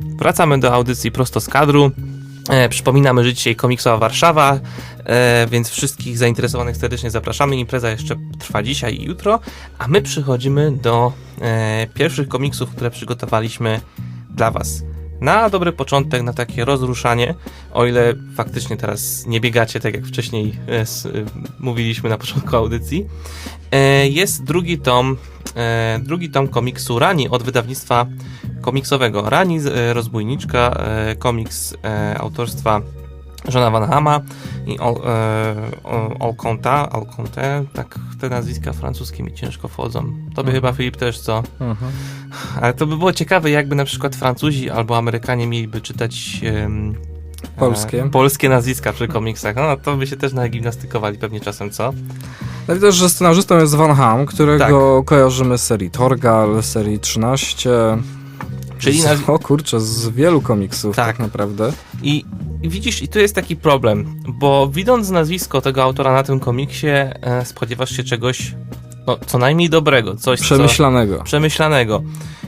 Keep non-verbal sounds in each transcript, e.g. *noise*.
Wracamy do audycji prosto z kadru. E, przypominamy, że dzisiaj komiksowa Warszawa, e, więc wszystkich zainteresowanych serdecznie zapraszamy. Impreza jeszcze trwa dzisiaj i jutro, a my przychodzimy do e, pierwszych komiksów, które przygotowaliśmy dla Was. Na dobry początek, na takie rozruszanie, o ile faktycznie teraz nie biegacie, tak jak wcześniej e, e, mówiliśmy na początku audycji, e, jest drugi tom, drugi tom komiksu Rani od wydawnictwa komiksowego. Rani, rozbójniczka, komiks autorstwa Johna Van Hama i Ol, e, Ol- Olconta, Olconte, tak te nazwiska francuskie mi ciężko wchodzą. Tobie Mhm. chyba Filip też co? Ale to by było ciekawe, jakby na przykład Francuzi albo Amerykanie mieliby czytać em, Polskie. E, polskie nazwiska przy komiksach. No to by się też nagimnastykowali pewnie czasem, co? No też, że scenarzystą jest Van Ham, którego kojarzymy z serii Torgal, serii 13. Czyli z, naz- O kurczę, z wielu komiksów tak, Tak. naprawdę. I widzisz, i tu jest taki problem, bo widząc nazwisko tego autora na tym komiksie, e, spodziewasz się czegoś, no, co najmniej dobrego, coś co, Przemyślanego. przemyślanego.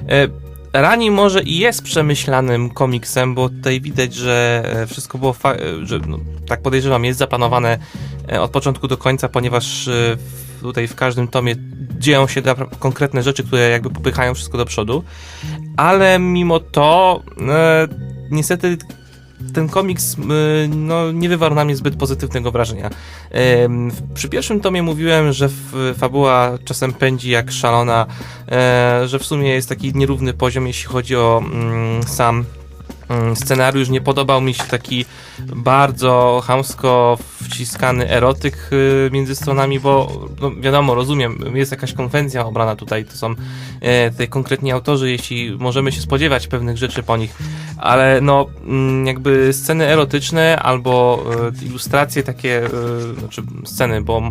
E, Rani może i jest przemyślanym komiksem, bo tutaj widać, że e, wszystko było, e, że no, tak podejrzewam, jest zaplanowane e, od początku do końca, ponieważ w- tutaj w każdym tomie dzieją się konkretne rzeczy, które jakby popychają wszystko do przodu, ale mimo to e, niestety ten komiks e, no, nie wywarł na mnie zbyt pozytywnego wrażenia. Przy pierwszym tomie mówiłem, że fabuła czasem pędzi jak szalona, e, że w sumie jest taki nierówny poziom, jeśli chodzi o mm, sam mm, scenariusz. Nie podobał mi się taki bardzo chamsko wciskany erotyk y, między stronami, bo no, wiadomo, rozumiem, jest jakaś konwencja obrana tutaj, to są e, tutaj konkretni autorzy, jeśli możemy się spodziewać pewnych rzeczy po nich, ale no mm, jakby sceny erotyczne albo e, ilustracje takie, e, znaczy sceny, bo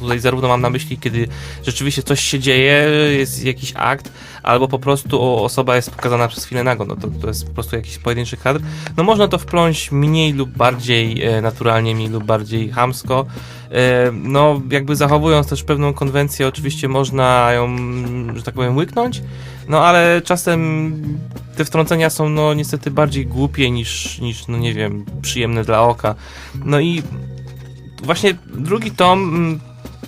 tutaj zarówno mam na myśli, kiedy rzeczywiście coś się dzieje, jest jakiś akt, albo po prostu osoba jest pokazana przez chwilę nago, no to, to jest po prostu jakiś pojedynczy kadr. No można to wpląć mniej lub bardziej e, naturalnie, mniej lub bardziej chamsko. E, no jakby zachowując też pewną konwencję, oczywiście można ją, że tak powiem, łyknąć, no ale czasem te wtrącenia są no niestety bardziej głupie niż, niż no nie wiem, przyjemne dla oka. No i właśnie drugi tom mm,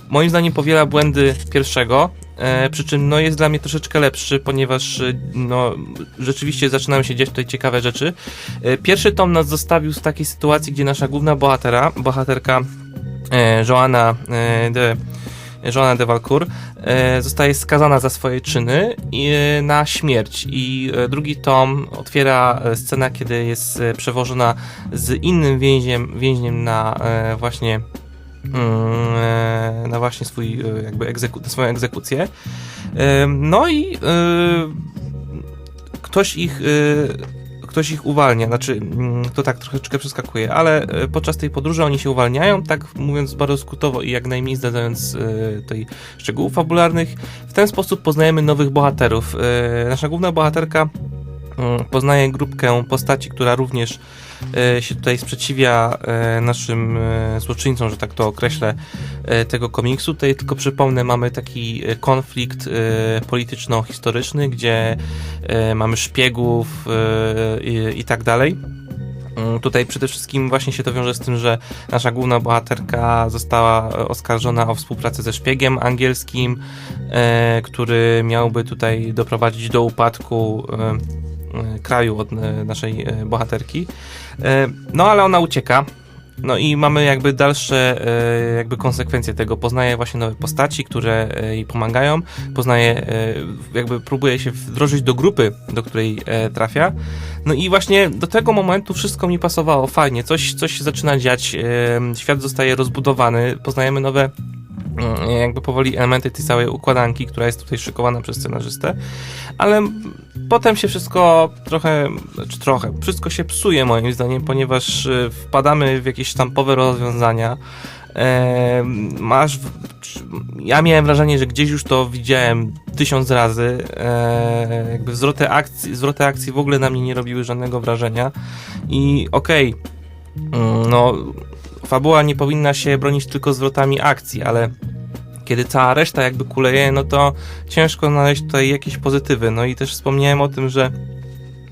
moim zdaniem powiela błędy pierwszego, e, przy czym no jest dla mnie troszeczkę lepszy, ponieważ e, no rzeczywiście zaczynają się dziać tutaj ciekawe rzeczy. E, pierwszy tom nas zostawił z takiej sytuacji, gdzie nasza główna bohatera, bohaterka e, Joanna e, de Joanna de Valcourt e, zostaje skazana za swoje czyny e, na śmierć i e, drugi tom otwiera scena, kiedy jest przewożona z innym więźniem, więźniem na właśnie mm, na właśnie swój jakby egzeku- swoją egzekucję. No i ktoś ich ktoś ich uwalnia, znaczy mm, to tak troszeczkę przeskakuje, ale e, podczas tej podróży oni się uwalniają, tak mówiąc bardzo skrótowo i jak najmniej zdradzając e, tutaj szczegółów fabularnych. W ten sposób poznajemy nowych bohaterów. E, Nasza główna bohaterka poznaje grupkę postaci, która również e, się tutaj sprzeciwia e, naszym e, złoczyńcom, że tak to określę, tego komiksu. Tutaj tylko przypomnę, mamy taki konflikt polityczno-historyczny, gdzie mamy szpiegów i, i tak dalej. Mm, Tutaj przede wszystkim właśnie się to wiąże z tym, że nasza główna bohaterka została oskarżona o współpracę ze szpiegiem angielskim, który miałby tutaj doprowadzić do upadku kraju od e, naszej e, bohaterki. E, No ale ona ucieka. No i mamy jakby dalsze e, jakby konsekwencje tego. Poznaje właśnie nowe postaci, które e, jej pomagają. Poznaje, e, jakby próbuje się wdrożyć do grupy, do której e, trafia. No i właśnie do tego momentu wszystko mi pasowało fajnie. Coś, coś się zaczyna dziać. e, Świat zostaje rozbudowany. Poznajemy nowe jakby powoli elementy tej całej układanki, która jest tutaj szykowana przez scenarzystę, ale potem się wszystko trochę, znaczy trochę, wszystko się psuje moim zdaniem, ponieważ e, wpadamy w jakieś sztampowe rozwiązania. Masz, ja miałem wrażenie, że gdzieś już to widziałem tysiąc razy. E, jakby zwroty akcji, zwroty akcji w ogóle na mnie nie robiły żadnego wrażenia. I okej, mm, no, fabuła nie powinna się bronić tylko zwrotami akcji, ale kiedy cała reszta jakby kuleje, no to ciężko znaleźć tutaj jakieś pozytywy. No i też wspomniałem o tym, że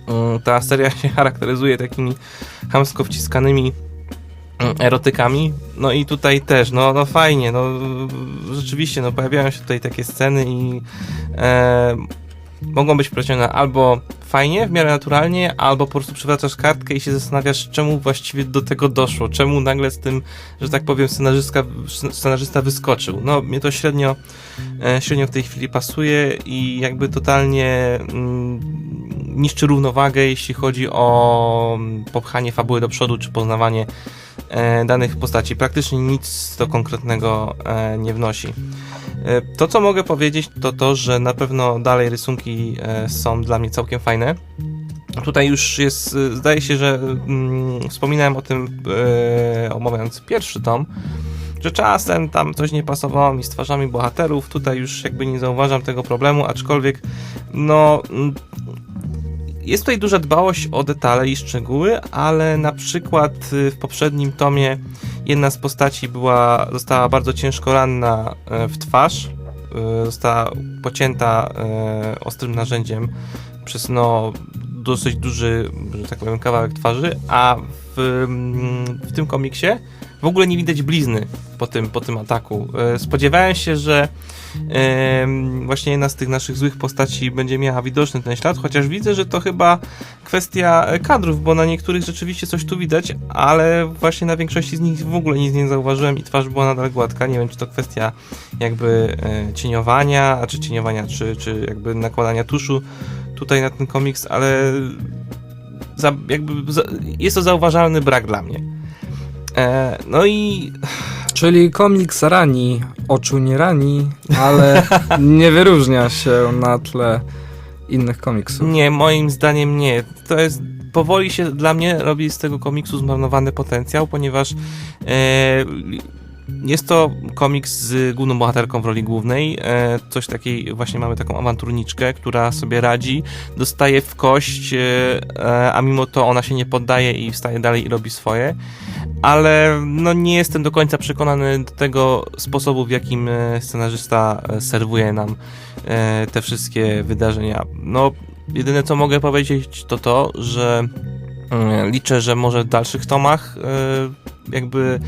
Mm, Ta seria *laughs* się charakteryzuje takimi chamsko wciskanymi mm, erotykami. No i tutaj też, no, no fajnie, no rzeczywiście, no pojawiają się tutaj takie sceny i e, mogą być plecione albo fajnie, w miarę naturalnie, albo po prostu przywracasz kartkę i się zastanawiasz, czemu właściwie do tego doszło, czemu nagle z tym, że tak powiem, scenarzysta, wyskoczył. No, mnie to średnio, e, średnio w tej chwili pasuje i jakby totalnie mm, niszczy równowagę, jeśli chodzi o mm, popchanie fabuły do przodu, czy poznawanie e, danych postaci. Praktycznie nic to konkretnego e, nie wnosi. E, To, co mogę powiedzieć, to to, że na pewno dalej rysunki e, są dla mnie całkiem fajne. Tutaj już jest, e, zdaje się, że mm, wspominałem o tym, omawiając pierwszy tom, że czasem tam coś nie pasowało mi z twarzami bohaterów. Tutaj już jakby nie zauważam tego problemu, aczkolwiek no. mm, Jest tutaj duża dbałość o detale i szczegóły, ale na przykład y, w poprzednim tomie jedna z postaci była, została bardzo ciężko ranna e, w twarz. e, Została pocięta e, ostrym narzędziem przez no, dosyć duży, że tak powiem, kawałek twarzy, a w, mm, w tym komiksie w ogóle nie widać blizny po tym, po tym ataku. E, Spodziewałem się, że właśnie jedna z tych naszych złych postaci będzie miała widoczny ten ślad, chociaż widzę, że to chyba kwestia e, kadrów, bo na niektórych rzeczywiście coś tu widać, ale właśnie na większości z nich w ogóle nic nie zauważyłem i twarz była nadal gładka. Nie wiem, czy to kwestia jakby e, cieniowania, czy cieniowania, czy, czy jakby nakładania tuszu tutaj na ten komiks, ale za, jakby za, jest to zauważalny brak dla mnie. E, no i Czyli komiks rani, oczu nie rani, ale nie wyróżnia się na tle innych komiksów. Nie, moim zdaniem nie. To jest. Powoli się dla mnie robi z tego komiksu zmarnowany potencjał, ponieważ e, jest to komiks z główną bohaterką w roli głównej. E, coś takiej, właśnie mamy taką awanturniczkę, która sobie radzi, dostaje w kość, e, e, a mimo to ona się nie poddaje i wstaje dalej i robi swoje. Ale no, nie jestem do końca przekonany do tego sposobu, w jakim scenarzysta serwuje nam te wszystkie wydarzenia. No, jedyne co mogę powiedzieć to to, że liczę, że może w dalszych tomach jakby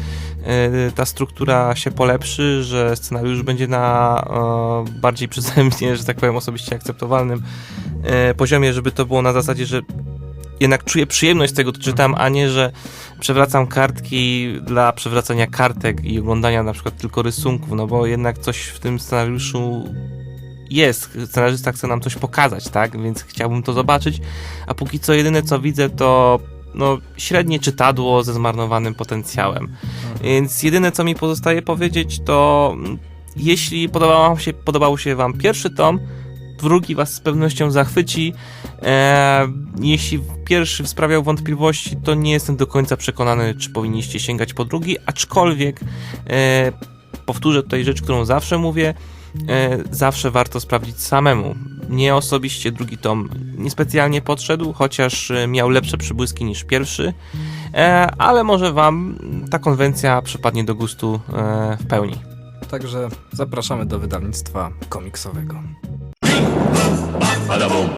e, ta struktura się polepszy, że scenariusz będzie na e, bardziej przeze mnie, że tak powiem, osobiście akceptowalnym e, poziomie, żeby to było na zasadzie, że jednak czuję przyjemność z tego, co czytam, a nie, że przewracam kartki dla przewracania kartek i oglądania na przykład tylko rysunków, no bo jednak coś w tym scenariuszu jest. Scenarzysta chce nam coś pokazać, tak? Więc chciałbym to zobaczyć, a póki co jedyne co widzę to no, średnie czytadło ze zmarnowanym potencjałem. Więc jedyne co mi pozostaje powiedzieć to jeśli podobał się, podobał się wam pierwszy tom, drugi was z pewnością zachwyci. E, jeśli pierwszy sprawiał wątpliwości, to nie jestem do końca przekonany, czy powinniście sięgać po drugi, aczkolwiek e, powtórzę tutaj rzecz, którą zawsze mówię, e, zawsze warto sprawdzić samemu. Mnie osobiście drugi tom niespecjalnie podszedł, chociaż e, miał lepsze przybłyski niż pierwszy, e, ale może wam ta konwencja przypadnie do gustu e, w pełni. Także zapraszamy do wydawnictwa komiksowego. Badabum,